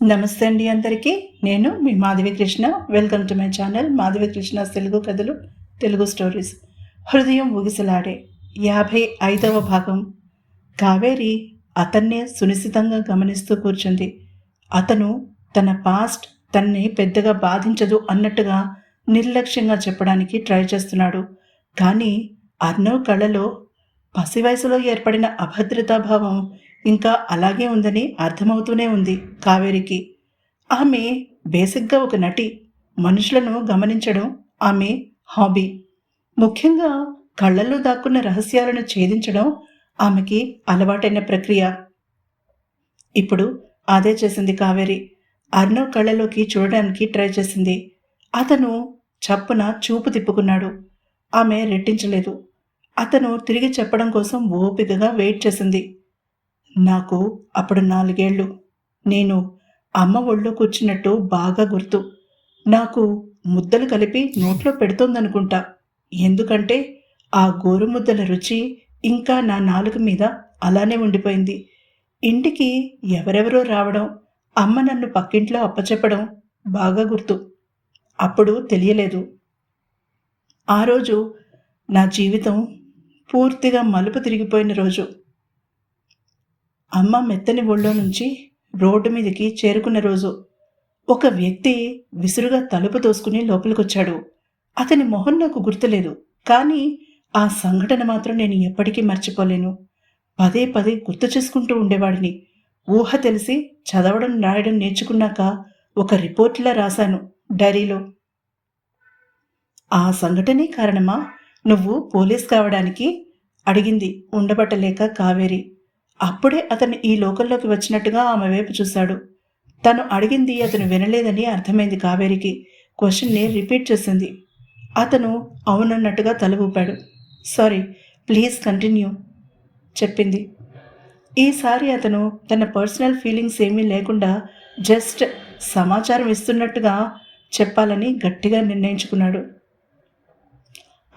నమస్తే అండి అందరికీ. నేను మీ Madhavi Krishna. Welcome to my channel Madhavi Krishna Telugu కథలు తెలుగు స్టోరీస్ హృదయం ఊగిసలాడే యాభై ఐదవ భాగం. కావేరి అతన్నే సునిశ్చితంగా గమనిస్తూ కూర్చుంది. అతను తన పాస్ట్ తన్ని పెద్దగా బాధించదు అన్నట్టుగా నిర్లక్ష్యంగా చెప్పడానికి ట్రై చేస్తున్నాడు. కానీ అర్ణవ్ కళలో పసి వయసులో ఏర్పడిన అభద్రతాభావం ఇంకా అలాగే ఉందని అర్థమవుతూనే ఉంది కావేరికి. ఆమె బేసిక్గా ఒక నటి మనుషులను గమనించడం ఆమె హాబీ. ముఖ్యంగా కళ్ళల్లో దాక్కున్న రహస్యాలను ఛేదించడం ఆమెకి అలవాటైన ప్రక్రియ. ఇప్పుడు అదే చేసింది కావేరి. అర్ణవ్ కళ్ళలోకి చూడడానికి ట్రై చేసింది. అతను చప్పున చూపు తిప్పుకున్నాడు. ఆమె రెట్టించలేదు. అతను తిరిగి చెప్పడం కోసం ఓపికగా వెయిట్ చేసింది. నాకు అప్పుడు నాలుగేళ్ళు. నేను అమ్మ ఒళ్ళో కూర్చున్నట్టు బాగా గుర్తు. నాకు ముద్దలు కలిపి నోట్లో పెడుతోందనుకుంటా. ఎందుకంటే ఆ గోరుముద్దల రుచి ఇంకా నా నాలుగు మీద అలానే ఉండిపోయింది. ఇంటికి ఎవరెవరో రావడం అమ్మ నన్ను పక్కింట్లో అప్పచెప్పడం బాగా గుర్తు. అప్పుడు తెలియలేదు. ఆ రోజు నా జీవితం పూర్తిగా మలుపు తిరిగిపోయిన రోజు. అమ్మ మెత్తని ఒళ్ళో నుంచి రోడ్డు మీదకి చేరుకున్న రోజు ఒక వ్యక్తి విసురుగా తలుపు తోసుకుని లోపలికొచ్చాడు. అతని మొహం నాకు గుర్తులేదు కానీ ఆ సంఘటన మాత్రం నేను ఎప్పటికీ మర్చిపోలేను. పదే పదే గుర్తు చేసుకుంటూ ఉండేవాడిని. ఊహ తెలిసి చదవడం రాయడం నేర్చుకున్నాక ఒక రిపోర్ట్లా రాశాను డైరీలో. ఆ సంఘటనే కారణమా? నువ్వు పోలీస్ కావడానికి అడిగింది ఉండబట్టలేక కావేరి. అప్పుడే అతను ఈ లోకంలోకి వచ్చినట్టుగా ఆమె వైపు చూశాడు. తను అడిగింది అతను వినలేదని అర్థమైంది కావేరికి. క్వశ్చన్ని రిపీట్ చేసింది. అతను అవునన్నట్టుగా తల ఊపాడు. సారీ ప్లీజ్ కంటిన్యూ చెప్పింది. ఈసారి అతను తన పర్సనల్ ఫీలింగ్స్ ఏమీ లేకుండా జస్ట్ సమాచారం ఇస్తున్నట్టుగా చెప్పాలని గట్టిగా నిర్ణయించుకున్నాడు.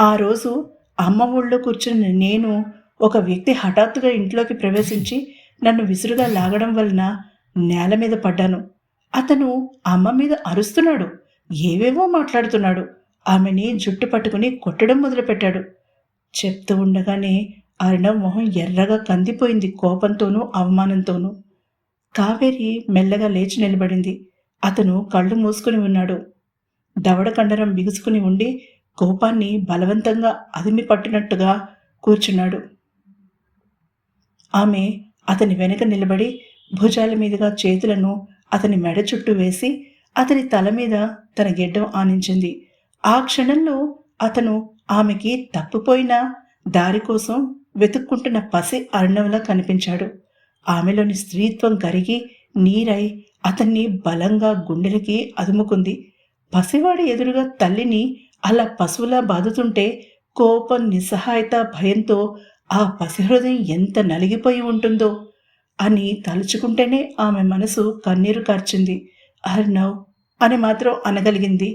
ఆ రోజు అమ్మ ఊళ్ళో కూర్చున్న నేను ఒక వ్యక్తి హఠాత్తుగా ఇంట్లోకి ప్రవేశించి నన్ను విసురుగా లాగడం వలన నేల మీద పడ్డాను. అతను అమ్మ మీద అరుస్తున్నాడు. ఏవేవో మాట్లాడుతున్నాడు. ఆమెని జుట్టు పట్టుకుని కొట్టడం మొదలుపెట్టాడు. చెప్తూ ఉండగానే అరుణం మొహం ఎర్రగా కందిపోయింది కోపంతోనూ అవమానంతోనూ. కావేరి మెల్లగా లేచి నిలబడింది. అతను కళ్ళు మూసుకుని ఉన్నాడు. దవడ కండరం బిగుసుకుని ఉండి కోపాన్ని బలవంతంగా అదిమి పట్టినట్టుగా కూర్చున్నాడు. ఆమె అతని వెనుక నిలబడి భుజాల మీదుగా చేతులను అతని మెడ చుట్టూ వేసి అతని తల మీద తన గెడ్డం ఆనించింది. ఆ క్షణంలో అతను ఆమెకి తప్పిపోయిన దారి కోసం వెతుక్కుంటున్న పసి అర్ణవలా కనిపించాడు. ఆమెలోని స్త్రీత్వం కరిగి నీరై అతన్ని బలంగా గుండెలకి అదుముకుంది. పసివాడి ఎదురుగా తల్లిని అలా పశువులా బాదుతుంటే కోపం నిస్సహాయత భయంతో ఆ పసిహృదయం ఎంత నలిగిపోయి ఉంటుందో అని తలుచుకుంటేనే ఆమె మనసు కన్నీరు కార్చింది. అర్నవ్ అని మాత్రం అనగలిగింది.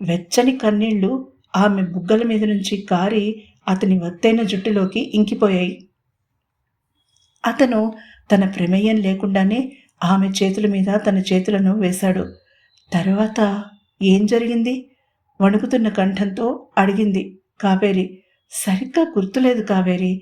వెచ్చని కన్నీళ్ళు ఆమె బుగ్గల మీద నుంచి కారి అతని వత్తైన జుట్టులోకి ఇంకిపోయాయి. అతను తన ప్రమేయం లేకుండానే ఆమె చేతుల మీద తన చేతులను వేశాడు. తర్వాత ఏం జరిగింది? వణుకుతున్న కంఠంతో అడిగింది కావేరి. సరిగ్గా గుర్తులేదు కావేరి.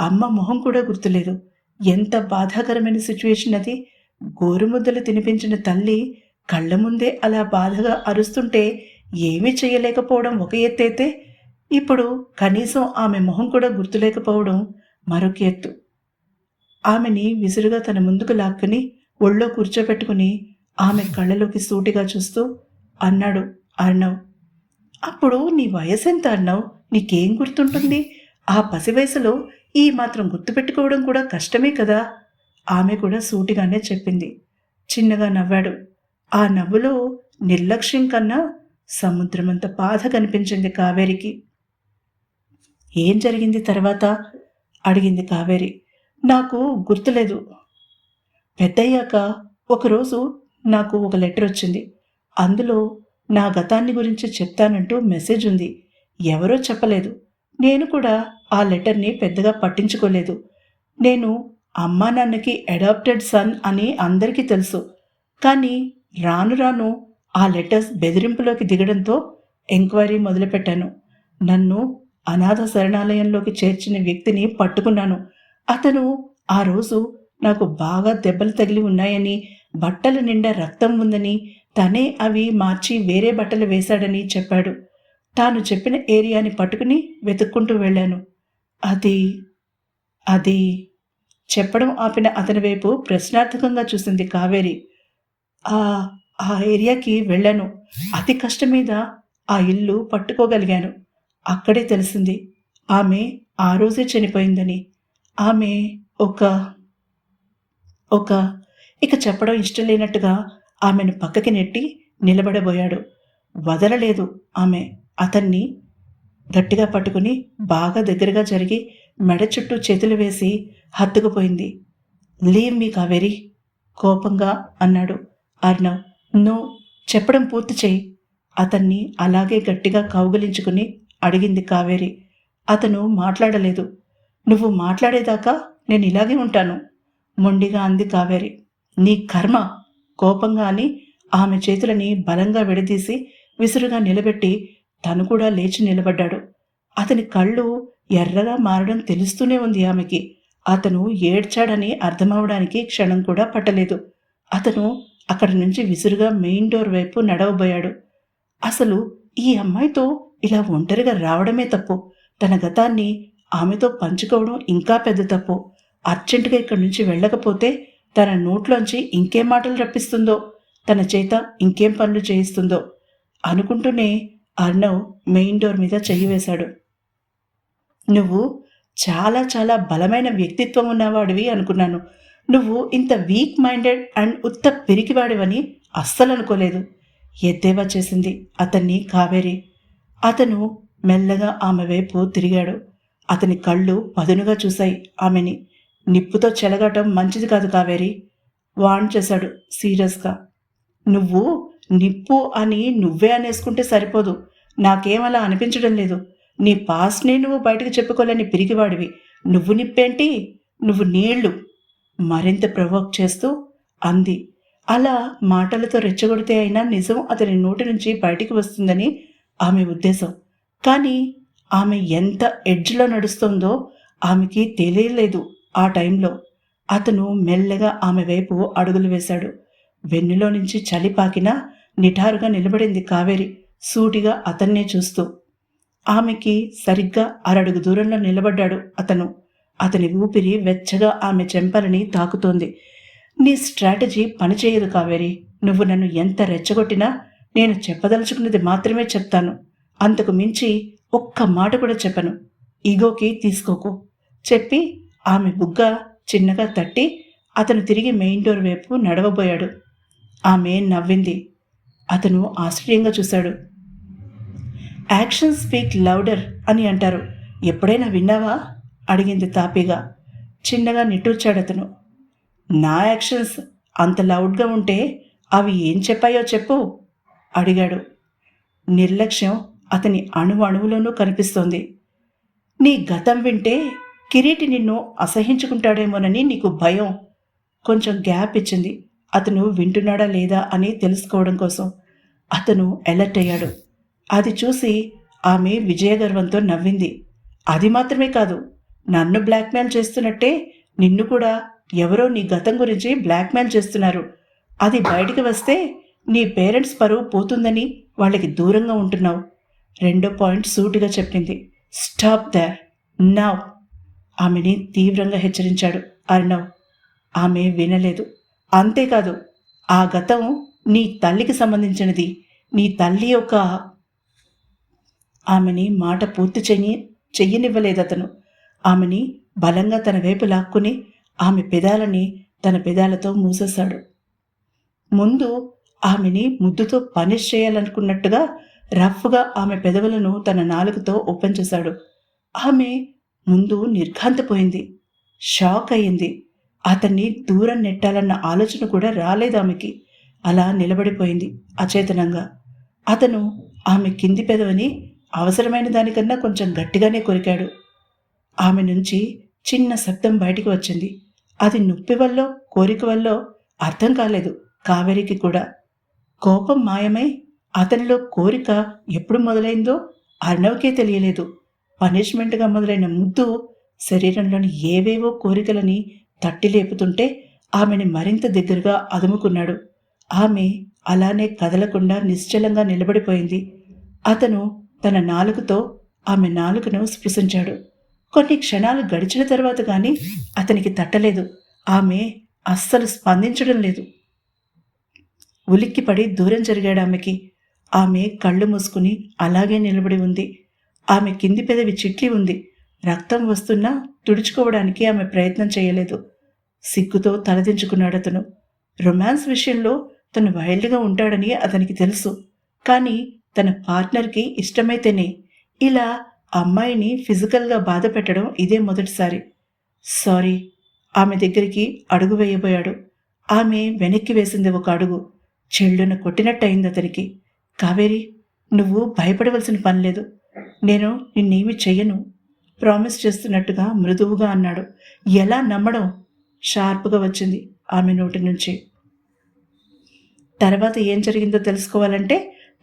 అమ్మ మొహం కూడా గుర్తులేదు. ఎంత బాధాకరమైన సిచ్యువేషన్ అది. గోరుముద్దలు తినిపించిన తల్లి కళ్ళ ముందే అలా బాధగా అరుస్తుంటే ఏమీ చేయలేకపోవడం ఒక ఎత్తైతే ఇప్పుడు కనీసం ఆమె మొహం కూడా గుర్తులేకపోవడం మరొక ఎత్తు. ఆమెని విసురుగా తన ముందుకు లాక్కుని ఒళ్ళో కూర్చోబెట్టుకుని ఆమె కళ్ళలోకి సూటిగా చూస్తూ అన్నాడు అర్ణవ్. అప్పుడు నీ వయసు ఎంత అన్నావు నీకేం గుర్తుంటుంది? ఆ పసి వయసులో ఈ మాత్రం గుర్తుపెట్టుకోవడం కూడా కష్టమే కదా? ఆమె కూడా సూటిగానే చెప్పింది. చిన్నగా నవ్వాడు. ఆ నవ్వులో నిర్లక్ష్యం కన్నా సముద్రమంత బాధ కనిపించింది కావేరికి. ఏం జరిగింది తర్వాత? అడిగింది కావేరి. నాకు గుర్తులేదు. పెద్దయ్యాక ఒకరోజు నాకు ఒక లెటర్ వచ్చింది. అందులో నా గతాన్ని గురించి చెప్తానంటూ మెసేజ్ ఉంది. ఎవరో చెప్పలేదు. నేను కూడా ఆ లెటర్ని పెద్దగా పట్టించుకోలేదు. నేను అమ్మా నాన్నకి అడాప్టెడ్ సన్ అని అందరికీ తెలుసు. కానీ రాను రాను ఆ లెటర్స్ బెదిరింపులోకి దిగడంతో ఎంక్వైరీ మొదలుపెట్టాను. నన్ను అనాథ శరణాలయంలోకి చేర్చిన వ్యక్తిని పట్టుకున్నాను. అతను ఆ రోజు నాకు బాగా దెబ్బలు తగిలి ఉన్నాయని బట్టల నిండా రక్తం ఉందని తనే అవి మార్చి వేరే బట్టలు వేశాడని చెప్పాడు. తాను చెప్పిన ఏరియాని పట్టుకుని వెతుక్కుంటూ వెళ్ళాను. అది అది చెప్పడం ఆపిన అతని వైపు ప్రశ్నార్థకంగా చూసింది కావేరి. ఆ ఆ ఏరియాకి వెళ్ళాను. అతి కష్టం మీద ఆ ఇల్లు పట్టుకోగలిగాను. అక్కడే తెలిసింది ఆమె ఆ రోజే చనిపోయిందని. ఆమె ఒక ఒక ఇక చెప్పడం ఇష్టం లేనట్టుగా ఆమెను పక్కకి నెట్టి నిలబడబోయాడు. వదలలేదు ఆమె. అతన్ని గట్టిగా పట్టుకుని బాగా దగ్గరగా జరిగి మెడ చుట్టూ చేతులు వేసి హత్తుకుపోయింది. లీవ్ మీ కావేరి కోపంగా అన్నాడు అర్ణవ్ నో చెప్పడం పూర్తి చేయి అతన్ని అలాగే గట్టిగా కౌగిలించుకుని అడిగింది కావేరి. అతను మాట్లాడలేదు. నువ్వు మాట్లాడేదాకా నేను ఇలాగే ఉంటాను మొండిగా అంది కావేరి. నీ కర్మ కోపంగా అని ఆమె చేతులని బలంగా విడదీసి విసురుగా నిలబెట్టి తను కూడా లేచి నిలబడ్డాడు. అతని కళ్ళు ఎర్రగా మారడం తెలుస్తూనే ఉంది ఆమెకి. అతను ఏడ్చాడని అర్థమవడానికి క్షణం కూడా పట్టలేదు. అతను అక్కడి నుంచి విసురుగా మెయిన్ డోర్ వైపు నడవబోయాడు. అసలు ఈ అమ్మాయితో ఇలా ఒంటరిగా రావడమే తప్పు. తన గతాన్ని ఆమెతో పంచుకోవడం ఇంకా పెద్ద తప్పు. అర్జెంటుగా ఇక్కడి నుంచి వెళ్ళకపోతే తన నోట్లోంచి ఇంకేం మాటలు రప్పిస్తుందో తన చేత ఇంకేం పనులు చేయిస్తుందో అనుకుంటూనే అర్ణవ్ మెయిన్ డోర్ మీద చెయ్యి వేశాడు. నువ్వు చాలా చాలా బలమైన వ్యక్తిత్వం ఉన్నవాడివి అనుకున్నాను. నువ్వు ఇంత వీక్ మైండెడ్ అండ్ ఉత్త పిరికివాడివని అస్సలు అనుకోలేదు ఎద్దేవా చేసింది అతన్ని కావేరి. అతను మెల్లగా ఆమె వైపు తిరిగాడు. అతని కళ్ళు పదునుగా చూశాయి ఆమెని. నిప్పుతో చెలగటం మంచిది కాదు కావేరి వాన్ చేశాడు సీరియస్గా. నువ్వు నిప్పు అని నువ్వే అనేసుకుంటే సరిపోదు. నాకేమలా అనిపించడం లేదు. నీ పాస్ట్ని నువ్వు బయటకు చెప్పుకోలేని పిరిగివాడివి నువ్వు నిప్పేంటి? నువ్వు నీళ్ళు. మరింత ప్రవోక్ చేస్తూ అంది. అలా మాటలతో రెచ్చగొడితే అయినా నిజం అతని నోటి నుంచి బయటికి వస్తుందని ఆమె ఉద్దేశం. కానీ ఆమె ఎంత ఎడ్జ్లో నడుస్తుందో ఆమెకి తెలియలేదు ఆ టైంలో. అతను మెల్లగా ఆమె వైపు అడుగులు వేశాడు. వెన్నులో నుంచి చలి పాకినా నిఠారుగా నిలబడింది కావేరి. సూటిగా అతన్నే చూస్తూ. ఆమెకి సరిగ్గా అరడుగు దూరంలో నిలబడ్డాడు అతను. అతని ఊపిరి వెచ్చగా ఆమె చెంపలని తాకుతోంది. నీ స్ట్రాటజీ పనిచేయదు కావేరి. నువ్వు నన్ను ఎంత రెచ్చగొట్టినా నేను చెప్పదలుచుకున్నది మాత్రమే చెప్తాను. అంతకు మించి ఒక్క మాట కూడా చెప్పను. ఈగోకి తీసుకోకు. చెప్పి ఆమె బుగ్గ చిన్నగా తట్టి అతను తిరిగి మెయిన్ డోర్ వైపు నడవబోయాడు. ఆమె నవ్వింది. అతను ఆశ్చర్యంగా చూశాడు. యాక్షన్ స్పీక్ లౌడర్ అని అంటారు. ఎప్పుడైనా విన్నావా? అడిగింది తాపీగా. చిన్నగా నిట్టూర్చాడు అతను. నా యాక్షన్స్ అంత లౌడ్గా ఉంటే అవి ఏం చెప్పాయో చెప్పు అడిగాడు. నిర్లక్ష్యం అతని అణు అణువులోనూ కనిపిస్తోంది. నీ గతం వింటే కిరీటి నిన్ను అసహించుకుంటాడేమోనని నీకు భయం కొంచెం గ్యాప్ ఇచ్చింది. అతను వింటున్నాడా లేదా అని తెలుసుకోవడం కోసం అతను అలర్ట్ అయ్యాడు. అది చూసి ఆమె విజయగర్వంతో నవ్వింది. అది మాత్రమే కాదు నన్ను బ్లాక్మెయిల్ చేస్తున్నట్టే నిన్ను కూడా ఎవరో నీ గతం గురించి బ్లాక్మెయిల్ చేస్తున్నారు. అది బయటికి వస్తే నీ పేరెంట్స్ పరువు పోతుందని వాళ్ళకి దూరంగా ఉంటున్నావు. రెండో పాయింట్ సూటిగా చెప్పింది. స్టాప్ దర్ నవ్ ఆమెని తీవ్రంగా హెచ్చరించాడు అర్ణవ్ ఆమె వినలేదు. అంతేకాదు ఆ గతం నీ తల్లికి సంబంధించినది. నీ తల్లి యొక్క ఆమెని మాట పూర్తి చెయ్యి చెయ్యనివ్వలేదు అతను. ఆమెని బలంగా తన వైపు లాక్కుని ఆమె పెదాలని తన పెదాలతో మూసేశాడు. ముందు ఆమెని ముద్దుతో పనిష్ చేయాలనుకున్నట్టుగా రఫ్గా ఆమె పెదవులను తన నాలుగుతో ఓపెన్ చేశాడు. ఆమె ముందు నిర్ఘాంతపోయింది షాక్ అయ్యింది. అతన్ని దూరం నెట్టాలన్న ఆలోచన కూడా రాలేదు ఆమెకి. అలా నిలబడిపోయింది అచేతనంగా. అతను ఆమె కింది పెదవని అవసరమైన దానికన్నా కొంచెం గట్టిగానే కొరికాడు. ఆమె నుంచి చిన్న శబ్దం బయటికి వచ్చింది. అది నొప్పి వల్ల కోరిక వల్ల అర్థం కాలేదు కావేరికి కూడా. కోపం మాయమై అతనిలో కోరిక ఎప్పుడు మొదలైందో అర్ణవ్కే తెలియలేదు. పనిష్మెంట్గా మొదలైన ముద్దు శరీరంలోని ఏవేవో కోరికలని తట్టి లేపుతుంటే ఆమెని మరింత దగ్గరగా అదుముకున్నాడు. ఆమె అలానే కదలకుండా నిశ్చలంగా నిలబడిపోయింది. అతను తన నాలుకతో ఆమె నాలుకను స్పృశించాడు. కొన్ని క్షణాలు గడిచిన తర్వాత కానీ అతనికి తట్టలేదు. ఆమె అస్సలు స్పందించడం లేదు. ఉలిక్కిపడి దూరం జరిగాడు ఆమెకి. ఆమె కళ్ళు మూసుకుని అలాగే నిలబడి ఉంది. ఆమె కింది పెదవి చిట్లి ఉంది. రక్తం వస్తున్నా తుడుచుకోవడానికి ఆమె ప్రయత్నం చేయలేదు. సిగ్గుతో తలదించుకున్నాడు అతను. రొమాన్స్ విషయంలో తను వైల్డ్గా ఉంటాడని అతనికి తెలుసు. కానీ తన పార్ట్నర్కి ఇష్టమైతేనే ఇలా అమ్మాయిని ఫిజికల్గా బాధ పెట్టడం ఇదే మొదటిసారి. సారీ ఆమె దగ్గరికి అడుగు వేయబోయాడు. ఆమె వెనక్కి వేసింది ఒక అడుగు. చెల్లున కొట్టినట్టయింది అతనికి. కావేరి నువ్వు భయపడవలసిన పని లేదు. నేను నిన్నేమి చెయ్యను. ప్రామిస్ చేస్తున్నట్టుగా మృదువుగా అన్నాడు. ఎలా నమ్మడం? షార్ప్గా వచ్చింది ఆమె నోటి నుంచి. తర్వాత ఏం జరిగిందో తెలుసుకోవాలంటే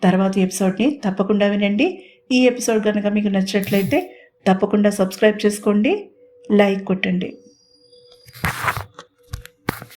తర్వాత ఎపిసోడ్ని తప్పకుండా వినండి. ఈ ఎపిసోడ్ కనుక మీకు నచ్చినట్లయితే తప్పకుండా సబ్స్క్రైబ్ చేసుకోండి. లైక్ కొట్టండి.